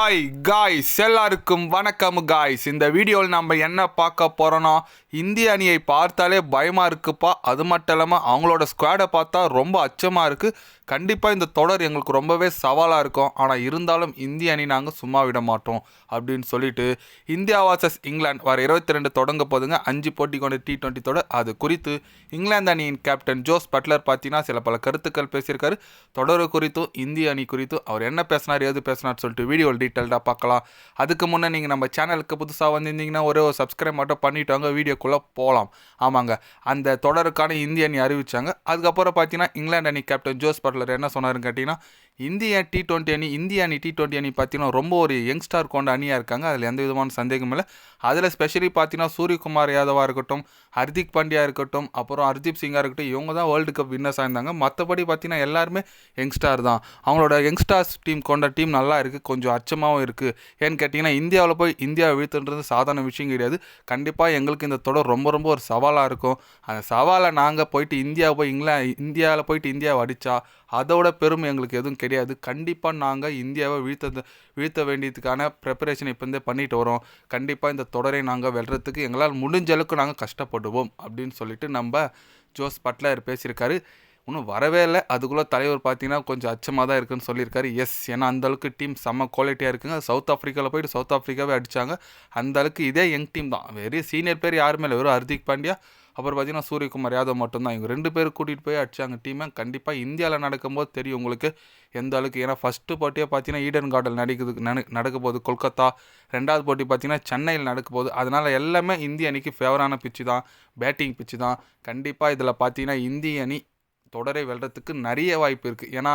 Hi guys எல்லாருக்கும் வணக்கம் guys இந்த வீடியோவில் நம்ம என்ன பார்க்க போகிறோன்னா இந்திய அணியை பார்த்தாலே பயமாக இருக்குப்பா. அது மட்டும் இல்லாமல் அவங்களோட ஸ்குவாடை பார்த்தா ரொம்ப அச்சமாக இருக்குது கண்டிப்பாக இந்த தொடர் எங்களுக்கு ரொம்பவே சவாலாக இருக்கும். ஆனால் இருந்தாலும் இந்திய அணி நாங்கள் சும்மா விட மாட்டோம் அப்படின்னு சொல்லிட்டு இந்தியா வாசஸ் இங்கிலாந்து வர இருபத்தி ரெண்டு தொடங்க போதுங்க. அஞ்சு போட்டி கொண்ட டி டுவெண்ட்டி தொடர். அது குறித்து இங்கிலாந்து அணியின் கேப்டன் ஜோஸ் பட்லர் பார்த்தீங்கன்னா சில பல கருத்துக்கள் பேசியிருக்காரு. தொடர் குறித்தும் இந்திய அணி குறித்தும் அவர் என்ன பேசினார் ஏது பேசினார் சொல்லிட்டு வீடியோவில் டீட்டெயில்டாக பார்க்கலாம். அதுக்கு முன்னே நீங்கள் நம்ம சேனலுக்கு புதுசாக வந்திருந்தீங்கன்னா ஒரே ஒரு சப்ஸ்கிரைப் மட்டும் பண்ணிட்டு வீடியோக்குள்ளே போகலாம் ஆமாங்க. அந்த தொடருக்கான இந்திய அணி அறிவிச்சாங்க. அதுக்கப்புறம் பார்த்தீங்கன்னா இங்கிலாந்து அணி கேப்டன் ஜோஸ் பட்லர் என்ன சொன்னாருன்னு கேட்டிங்கன்னா இந்திய டி டுவெண்ட்டி அணி இந்திய அணி டி டுவெண்ட்டி அணி பார்த்தீங்கன்னா ரொம்ப ஒரு யங்ஸ்டார் கொண்ட அணியாக இருக்காங்க. அதில் எந்த விதமான சந்தேகமும் இல்லை. அதில் ஸ்பெஷலி பார்த்தீங்கன்னா சூரியகுமார் யாதவாக இருக்கட்டும் ஹர்திக் பாண்டியா இருக்கட்டும் அப்புறம் ஹர்தீப் சிங்காக இருக்கட்டும் இவங்க தான் வேர்ல்டு கப் வின்னர்ஸாக இருந்தாங்க. மற்றபடி பார்த்தீங்கன்னா எல்லாருமே யங்ஸ்டார் தான். அவங்களோட யங்ஸ்டார்ஸ் டீம் கொண்ட டீம் நல்லா இருக்குது கொஞ்சம் அச்சமாகவும் இருக்குது ஏன்னு கேட்டிங்கன்னா இந்தியாவில் போய் இந்தியா வீழ்த்துன்றது சாதாரண விஷயம் கிடையாது. கண்டிப்பாக எங்களுக்கு இந்த தொடர் ரொம்ப ரொம்ப ஒரு சவாலாக இருக்கும். அந்த சவாலை நாங்கள் போயிட்டு இந்தியா போய் இங்கிலா இந்தியாவில் போயிட்டு இந்தியாவை அடித்தா அதோட பெருமை எங்களுக்கு எதுவும் கிடையாது. கண்டிப்பாக நாங்கள் இந்தியாவை வீழ்த்த வீழ்த்த வேண்டியதுக்கான ப்ரிப்பரேஷன் இப்போ பண்ணிட்டு வரோம். கண்டிப்பாக இந்த தொடரை நாங்கள் வெல்றதுக்கு எங்களால் முடிஞ்ச அளவுக்கு நாங்கள் கஷ்டப்படுவோம் அப்படின்னு சொல்லிட்டு நம்ம ஜோஸ் பட்லர் பேசியிருக்காரு. இன்னும் வரவே இல்லை. அதுக்குள்ளே தலைவர் பார்த்தீங்கன்னா கொஞ்சம் அச்சமாக தான் இருக்குன்னு சொல்லியிருக்காரு. எஸ் ஏன்னா அந்தளவுக்கு டீம் செம்ம குவாலிட்டியாக இருக்குங்க. சவுத் ஆஃப்ரிக்காவில் போயிட்டு சவுத் ஆஃப்ரிக்காவே அடித்தாங்க அந்த அளவுக்கு இதே யங் டீம் தான். வெறும் சீனியர் பேர் யாருமே இல்லை. வெறும் ஹர்திக் பாண்டியா அப்புறம் பார்த்தீங்கன்னா சூரியகுமார் யாதவ் மட்டும்தான். இவங்க ரெண்டு பேரும் கூட்டிகிட்டு போய் அடிச்சாங்க டீமை கண்டிப்பாக இந்தியாவில் நடக்கும்போது தெரியும் உங்களுக்கு எந்த அளவுக்கு. ஏன்னா ஃபஸ்ட்டு போட்டியாக பார்த்தீங்கன்னா ஈடன் கார்டன் நடிக்கிறதுக்கு நட நடக்க போகுது கொல்கத்தா. ரெண்டாவது போட்டி பார்த்தீங்கன்னா சென்னையில் நடக்க போகுது அதனால் எல்லாமே இந்திய அணிக்கு ஃபேவரான பிச்சு தான் பேட்டிங் பிச்சு தான். கண்டிப்பாக இதில் பார்த்தீங்கன்னா இந்திய அணி தொடரை வெல்றதுக்கு நிறைய வாய்ப்பு இருக்குது ஏன்னா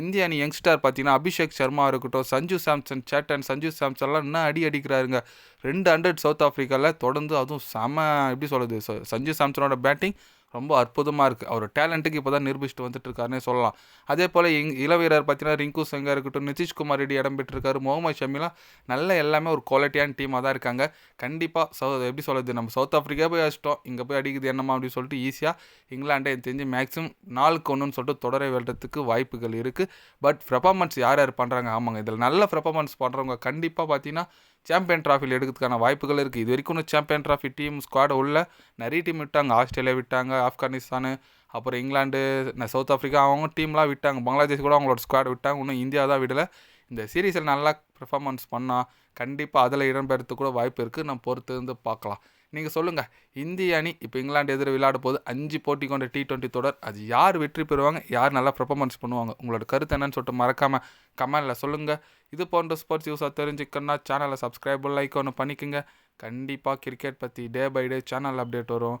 இந்திய அணி யங்ஸ்டர் பார்த்தீங்கன்னா அபிஷேக் சர்மா இருக்கட்டும் சஞ்சு சாம்சன் சேட்டன் சஞ்சு சாம்சன்லாம் இன்னும் அடி அடிக்கிறாருங்க. ரெண்டு ஹண்ட்ரட் சவுத் ஆஃப்ரிக்காவில் தொடர்ந்து அதுவும் செம எப்படி சொல்கிறது சஞ்சு சாம்சனோட பேட்டிங் ரொம்ப அற்புதமாக இருக்குது அவர் டேலண்ட்டுக்கு இப்போ தான் நிரூபிச்சுட்டு வந்துட்டு இருக்காருன்னே சொல்லலாம். அதே போல் இங் இளவீரர் பார்த்தீங்கன்னா ரிங்கு சிங்கா இருக்கட்டும் நிதிஷ்குமார் ரெட்டி இடம் பெற்றிருக்காரு முகமது ஷமிலாம் நல்ல எல்லாமே ஒரு குவாலிட்டியான டீமாக தான் இருக்காங்க. கண்டிப்பாக சௌ எப்படி சொல்கிறது நம்ம சவுத் ஆஃப்ரிக்கா போய் அடிச்சிட்டோம். இங்கே போய் அடிக்குது என்னமா அப்படின்னு சொல்லிட்டு ஈஸியாக இங்கிலாண்டை எனக்கு தெரிஞ்சு மேக்ஸிமம் நாளுக்கு ஒன்றுன்னு சொல்லிட்டு தொடரை வெல்றதுக்கு வாய்ப்புகள் இருக்குது பட் பெர்ஃபார்மன்ஸ் யார் யார் பண்ணுறாங்க ஆமாங்க இதில் நல்ல பெர்ஃபார்மன்ஸ் பண்ணுறவங்க கண்டிப்பாக பார்த்தீங்கன்னா சாம்பியன் ட்ராஃபியில் எடுக்கிறதுக்கான வாய்ப்புகள் இருக்குது இது வரைக்கும் சாம்பியன் ட்ராஃபி டீம் ஸ்குவாட் உள்ள நிறைய டீம் விட்டாங்க. ஆஸ்திரேலியா விட்டாங்க ஆப்கானிஸ்தானு அப்புறம் இங்கிலாந்து சவுத் ஆஃப்ரிக்கா அவங்க டீம்லாம் விட்டாங்க. பங்களாதேஷ் கூட அவங்களோட ஸ்குவாட் விட்டாங்க. இன்னும் இந்தியா தான் விடலை. இந்த சீரீஸில் நல்லா பெர்ஃபார்மன்ஸ் பண்ணால் கண்டிப்பாக அதில் இடம்பெறத்துக்கு கூட வாய்ப்பு இருக்குது நம்ம பொறுத்து இருந்து பார்க்கலாம். நீங்கள் சொல்லுங்கள் இந்திய அணி இப்போ இங்கிலாந்து எதிர விளையாட போது அஞ்சு போட்டி கொண்ட டி டுவெண்ட்டி தொடர். அது யார் வெற்றி பெறுவாங்க? யார் நல்லா பெர்ஃபார்மன்ஸ் பண்ணுவாங்க? உங்களோட கருத்து என்னன்னு சொல்லிட்டு மறக்காமல் கமெண்டில் சொல்லுங்கள் இது போன்ற ஸ்போர்ட்ஸ் யூஸாக தெரிஞ்சுக்கணும்னா சேனலை சப்ஸ்கிரைப் லைக் ஒன்று பண்ணிக்கோங்க. கண்டிப்பாக கிரிக்கெட் பற்றி day by day channel update வரும்.